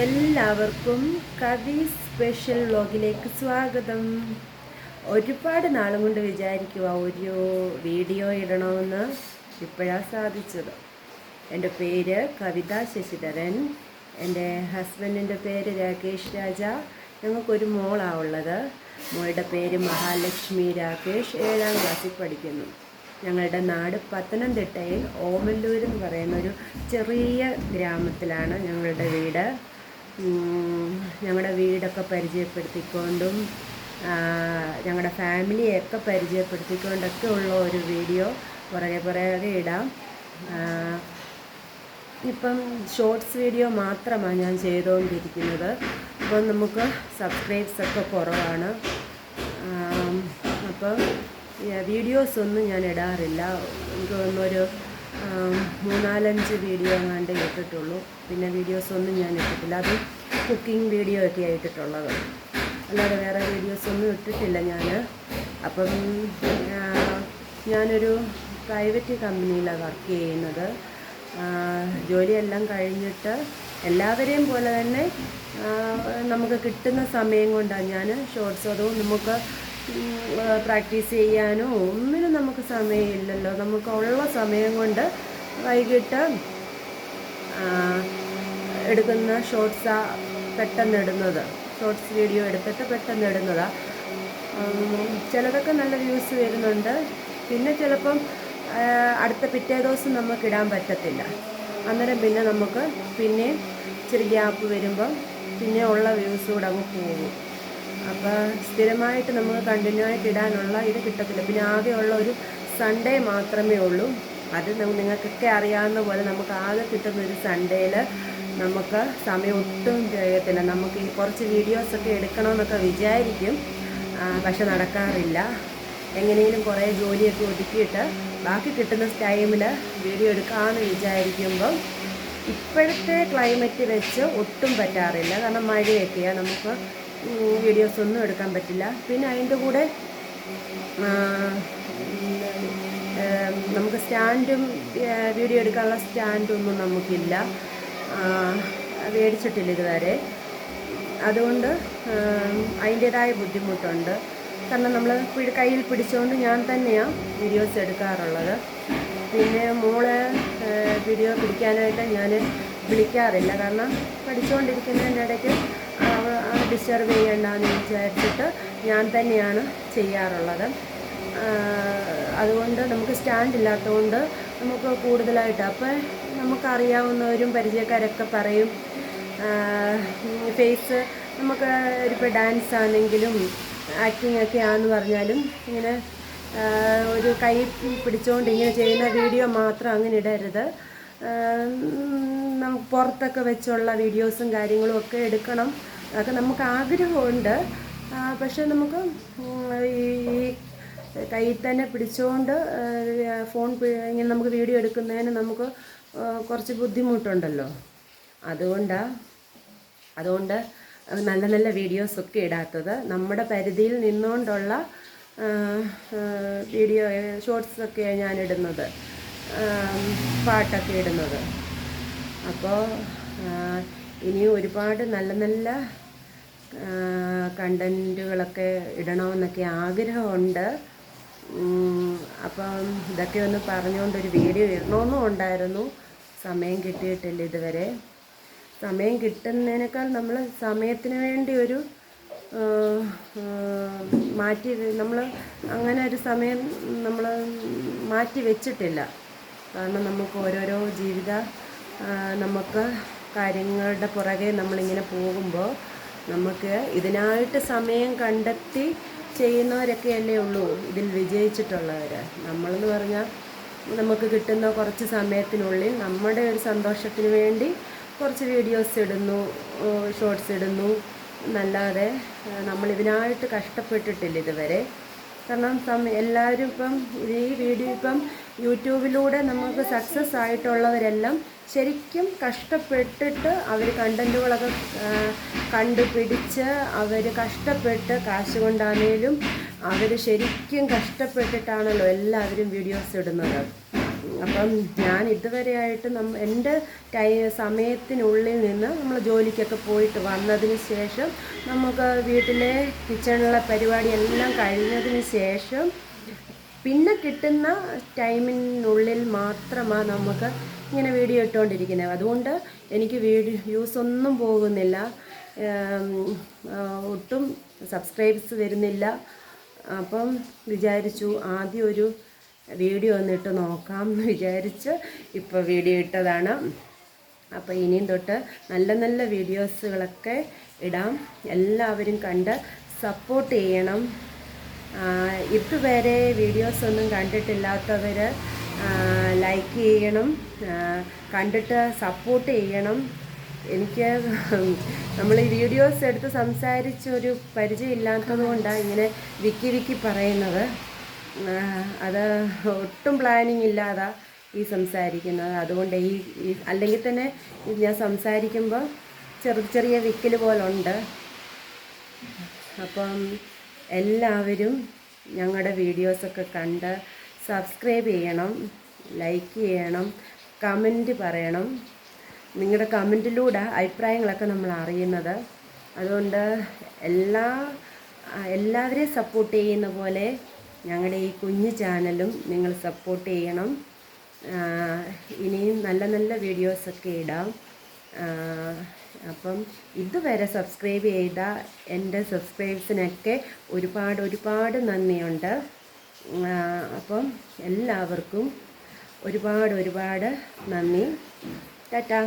എല്ലാവർക്കും കവി സ്പെഷ്യൽ വ്ലോഗിലേക്ക് സ്വാഗതം. ഒരുപാട് നാളും കൊണ്ട് വിചാരിക്കുക ഒരു വീഡിയോ ഇടണമെന്ന് ഇപ്പോഴാണ് സാധിച്ചത്. എന്റെ പേര് കവിത ശശിധരൻ. എന്റെ ഹസ്ബൻഡിന്റെ പേര് രാകേഷ് രാജ. ഞങ്ങൾക്കൊരു മോളാണ് ഉള്ളത്. മോളുടെ പേര് മഹാലക്ഷ്മി രാകേഷ് ഏഴാം ക്ലാസ്സിൽ പഠിക്കുന്നു. ഞങ്ങളുടെ നാട് പത്തനംതിട്ടയിൽ ഓമല്ലൂർ എന്ന് പറയുന്ന ഒരു ചെറിയ ഗ്രാമത്തിലാണ് ഞങ്ങളുടെ വീട്. ഞങ്ങളുടെ വീടൊക്കെ പരിചയപ്പെടുത്തിക്കൊണ്ടും ഞങ്ങളുടെ ഫാമിലിയൊക്കെ പരിചയപ്പെടുത്തിക്കൊണ്ടൊക്കെ ഉള്ള ഒരു വീഡിയോ പുറകെ പുറകെ ഇടാം. ഇപ്പം ഷോർട്സ് വീഡിയോ മാത്രമാണ് ഞാൻ ചെയ്തുകൊണ്ടിരിക്കുന്നത് അപ്പം നമുക്ക് സബ്സ്ക്രൈബ്സൊക്കെ കുറവാണ്. അപ്പം വീഡിയോസൊന്നും ഞാൻ ഇടാറില്ല. എനിക്ക് തോന്നുന്നൊരു മൂന്നാലഞ്ച് വീഡിയോ എങ്ങാണ്ട് ഇട്ടിട്ടുള്ളൂ. പിന്നെ വീഡിയോസ് ഒന്നും ഞാൻ ഇട്ടിട്ടില്ല. അത് കുക്കിംഗ് വീഡിയോ ഒക്കെ ഇട്ടിട്ടുള്ളത് അല്ലാതെ വേറെ വീഡിയോസ് ഒന്നും ഇട്ടിട്ടില്ല ഞാൻ അപ്പം ഞാനൊരു പ്രൈവറ്റ് കമ്പനിയിലാണ് വർക്ക് ചെയ്യുന്നത്. ജോലിയെല്ലാം കഴിഞ്ഞിട്ട് എല്ലാവരെയും പോലെ തന്നെ നമുക്ക് കിട്ടുന്ന സമയം കൊണ്ടാണ് ഞാൻ ഷോർട്സ് അതും നമുക്ക് പ്രാക്ടീസ് ചെയ്യാനോ ഒന്നിനും നമുക്ക് സമയമില്ലല്ലോ. നമുക്കുള്ള സമയം കൊണ്ട് വൈകിട്ട് എടുക്കുന്ന ഷോർട്സാ പെട്ടെന്ന് ഇടുന്നത് ഷോർട്സ് വീഡിയോ എടുത്തിട്ട് പെട്ടെന്ന് ഇടുന്നതാണ് ചിലതൊക്കെ നല്ല വ്യൂസ് വരുന്നുണ്ട്. പിന്നെ ചിലപ്പം അടുത്ത പിറ്റേ ദിവസം നമുക്ക് ഇടാൻ പറ്റത്തില്ല. അന്നേരം പിന്നെ നമുക്ക് പിന്നെ ഇച്ചിരി ഗ്യാപ്പ് വരുമ്പം പിന്നെ ഉള്ള വ്യൂസ് കൂടെ അങ്ങ് പോകും. അപ്പോൾ സ്ഥിരമായിട്ട് നമുക്ക് കണ്ടിന്യൂ ആയിട്ട് ഇടാനുള്ള ഇത് കിട്ടത്തില്ല. പിന്നെ ആകെയുള്ള ഒരു സൺഡേ മാത്രമേ ഉള്ളൂ. അത് നിങ്ങൾക്കൊക്കെ അറിയാവുന്ന പോലെ നമുക്ക് ആകെ കിട്ടുന്ന ഒരു സൺഡേയിൽ നമുക്ക് സമയം ഒട്ടും കഴിയത്തില്ല നമുക്ക് ഈ കുറച്ച് വീഡിയോസൊക്കെ എടുക്കണമെന്നൊക്കെ വിചാരിക്കും. പക്ഷെ നടക്കാറില്ല. എങ്ങനെയും കുറേ ജോലിയൊക്കെ ഒതുക്കിയിട്ട് ബാക്കി കിട്ടുന്ന ടൈമിൽ വീഡിയോ എടുക്കാമെന്ന് വിചാരിക്കുമ്പം ഇപ്പോഴത്തെ ക്ലൈമറ്റ് വെച്ച് ഒട്ടും പറ്റാറില്ല. കാരണം മഴയൊക്കെയാണ് നമുക്ക് വീഡിയോസ് ഒന്നും എടുക്കാൻ പറ്റില്ല. പിന്നെ അതിന്റെ കൂടെ നമുക്ക് സ്റ്റാൻഡും വീഡിയോ എടുക്കാനുള്ള സ്റ്റാൻഡൊന്നും നമുക്കില്ല. മേടിച്ചിട്ടില്ല ഇതുവരെ. അതുകൊണ്ട് അതിന്റേതായ ബുദ്ധിമുട്ടുണ്ട്. കാരണം നമ്മൾ കയ്യിൽ പിടിച്ചുകൊണ്ട് ഞാൻ തന്നെയാണ് വീഡിയോസ് എടുക്കാറുള്ളത്. പിന്നെ മോളെ വീഡിയോ പിടിക്കാനായിട്ട് ഞാൻ വിളിക്കാറില്ല. കാരണം പഠിച്ചുകൊണ്ടിരിക്കുന്നതിന്റെ ഇടയ്ക്ക് ഡിസ്റ്റർബ് ചെയ്യണ്ടെന്ന് വിചാരിച്ചിട്ട് ഞാൻ തന്നെയാണ് ചെയ്യാറുള്ളത്. അതുകൊണ്ട് നമുക്ക് സ്റ്റാൻഡ് ഇല്ലാത്തതുകൊണ്ട് നമുക്ക് കൂടുതലായിട്ട് അപ്പോൾ നമുക്കറിയാവുന്നവരും പരിചയക്കാരൊക്കെ പറയും ഫേസ് നമുക്ക് ഇപ്പോൾ ഡാൻസ് ആണെങ്കിലും ആക്ടിങ് ഒക്കെ ആണെന്ന് പറഞ്ഞാലും ഇങ്ങനെ ഒരു കൈ പിടിച്ചുകൊണ്ട് ഇങ്ങനെ ചെയ്യുന്ന വീഡിയോ മാത്രം അങ്ങനെ ഇടരുത്. നമുക്ക് പുറത്തൊക്കെ വെച്ചുള്ള വീഡിയോസും കാര്യങ്ങളും ഒക്കെ എടുക്കണം. അതൊക്കെ നമുക്ക് ആഗ്രഹമുണ്ട്. പക്ഷേ നമുക്ക് ഈ കയ്യിൽ തന്നെ പിടിച്ചുകൊണ്ട് ഫോൺ ഇങ്ങനെ നമുക്ക് വീഡിയോ എടുക്കുന്നതിന് നമുക്ക് കുറച്ച് ബുദ്ധിമുട്ടുണ്ടല്ലോ. അതുകൊണ്ടാണ് അതുകൊണ്ട് നല്ല നല്ല വീഡിയോസൊക്കെ ഇടാത്തത്. നമ്മുടെ പരിധിയിൽ നിന്നുകൊണ്ടുള്ള വീഡിയോ ഷോർട്സൊക്കെയാണ് ആ, പാട്ടൊക്കെ ഇടുന്നത്. അപ്പോൾ ഇനി ഒരുപാട് നല്ല നല്ല കണ്ടന്റുകളൊക്കെ ഇടണമെന്നൊക്കെ ആഗ്രഹമുണ്ട്. അപ്പം ഇതൊക്കെ ഒന്ന് പറഞ്ഞുകൊണ്ടൊരു വീഡിയോ ഇടണമെന്നും ഉണ്ടായിരുന്നു. സമയം കിട്ടിയിട്ടില്ല ഇതുവരെ. സമയം കിട്ടുന്നതിനേക്കാൾ നമ്മൾ സമയത്തിന് വേണ്ടി ഒരു മാറ്റി നമ്മൾ അങ്ങനെ ഒരു സമയം നമ്മൾ മാറ്റി വെച്ചിട്ടില്ല. കാരണം നമുക്ക് ഓരോരോ ജീവിത നമുക്ക് കാര്യങ്ങളുടെ പുറകെ നമ്മളിങ്ങനെ പോകുമ്പോൾ നമുക്ക് ഇതിനായിട്ട് സമയം കണ്ടെത്തി ചെയ്യുന്നവരൊക്കെയല്ലേ ഉള്ളൂ ഇതിൽ വിജയിച്ചിട്ടുള്ളവർ നമ്മളെന്ന് പറഞ്ഞാൽ നമുക്ക് കിട്ടുന്ന കുറച്ച് സമയത്തിനുള്ളിൽ നമ്മുടെ ഒരു സന്തോഷത്തിന് വേണ്ടി കുറച്ച് വീഡിയോസ് ഇടുന്നു ഷോർട്സ് ഇടുന്നു. നല്ലാതെ നമ്മൾ നമ്മളിതിനായിട്ട് കഷ്ടപ്പെട്ടിട്ടില്ല ഇതുവരെ. കാരണം എല്ലാവരും ഇപ്പം ഈ വീഡിയോ ഇപ്പം യൂട്യൂബിലൂടെ നമുക്ക് സക്സസ് ആയിട്ടുള്ളവരെല്ലാം ശരിക്കും കഷ്ടപ്പെട്ടിട്ട് അവർ കണ്ടന്റുകളൊക്കെ കണ്ടുപിടിച്ച് അവർ കഷ്ടപ്പെട്ട് കാശ് കൊണ്ടാണേലും അവർ ശരിക്കും കഷ്ടപ്പെട്ടിട്ടാണല്ലോ എല്ലാവരും വീഡിയോസ് ഇടുന്നത്. അപ്പം ഞാൻ ഇതുവരെയായിട്ട് നമ്മ എന്റെ ടൈ സമയത്തിനുള്ളിൽ നിന്ന് നമ്മൾ ജോലിക്കൊക്കെ പോയിട്ട് വന്നതിന് ശേഷം നമുക്ക് വീട്ടിലെ കിച്ചണിലെ പരിപാടി എല്ലാം കഴിഞ്ഞതിന് ശേഷം പിന്നെ കിട്ടുന്ന ടൈമിനുള്ളിൽ മാത്രമാണ് നമുക്ക് ഇങ്ങനെ വീഡിയോ ഇട്ടുകൊണ്ടിരിക്കുന്നത് അതുകൊണ്ട് എനിക്ക് വീഡിയോ വ്യൂസ് ഒന്നും പോകുന്നില്ല. ഒട്ടും സബ്സ്ക്രൈബ്സ് വരുന്നില്ല. അപ്പം വിചാരിച്ചു ആദ്യം ഒരു വീഡിയോ ഒന്നിട്ട് നോക്കാം എന്ന് വിചാരിച്ച് ഇപ്പോൾ വീഡിയോ ഇട്ടതാണ്. അപ്പോൾ ഇനിയും തൊട്ട് നല്ല നല്ല വീഡിയോസുകളൊക്കെ ഇടാം. എല്ലാവരും കണ്ട് സപ്പോർട്ട് ചെയ്യണം. ഇതുവരെ വീഡിയോസ് ഒന്നും കണ്ടിട്ടില്ലാത്തവർ ലൈക്ക് ചെയ്യണം. കണ്ടിട്ട് സപ്പോർട്ട് ചെയ്യണം. എനിക്ക് നമ്മൾ ഈ വീഡിയോസ് എടുത്ത് സംസാരിച്ചൊരു പരിചയമില്ലാത്തത് കൊണ്ടാണ് ഇങ്ങനെ വിക്കി വിക്കി പറയുന്നത്. അത് ഒട്ടും പ്ലാനിങ് ഇല്ലാതെ ഈ സംസാരിക്കുന്നത്. അതുകൊണ്ട് ഈ അല്ലെങ്കിൽ തന്നെ ഞാൻ സംസാരിക്കുമ്പോൾ ചെറു ചെറിയ വിക്കൽ പോലുണ്ട്. അപ്പം എല്ലാവരും ഞങ്ങളുടെ വീഡിയോസൊക്കെ കണ്ട് സബ്സ്ക്രൈബ് ചെയ്യണം ലൈക്ക് ചെയ്യണം കമന്റ് പറയണം. നിങ്ങളുടെ കമന്റിലൂടെ അഭിപ്രായങ്ങളൊക്കെ നമ്മൾ അറിയുന്നത്. അതുകൊണ്ട് എല്ലാ എല്ലാവരെയും സപ്പോർട്ട് ചെയ്യുന്ന പോലെ ഞങ്ങളുടെ ഈ കുഞ്ഞു ചാനലും നിങ്ങൾ സപ്പോർട്ട് ചെയ്യണം. ഇനിയും നല്ല നല്ല വീഡിയോസൊക്കെ ഇടാം. അപ്പം ഇതുവരെ സബ്സ്ക്രൈബ് ചെയ്ത എന്റെ സബ്സ്ക്രൈബ്സിനൊക്കെ ഒരുപാട് ഒരുപാട് നന്ദിയുണ്ട്. അപ്പം എല്ലാവർക്കും ഒരുപാട് ഒരുപാട് നന്ദി. ടാറ്റാ.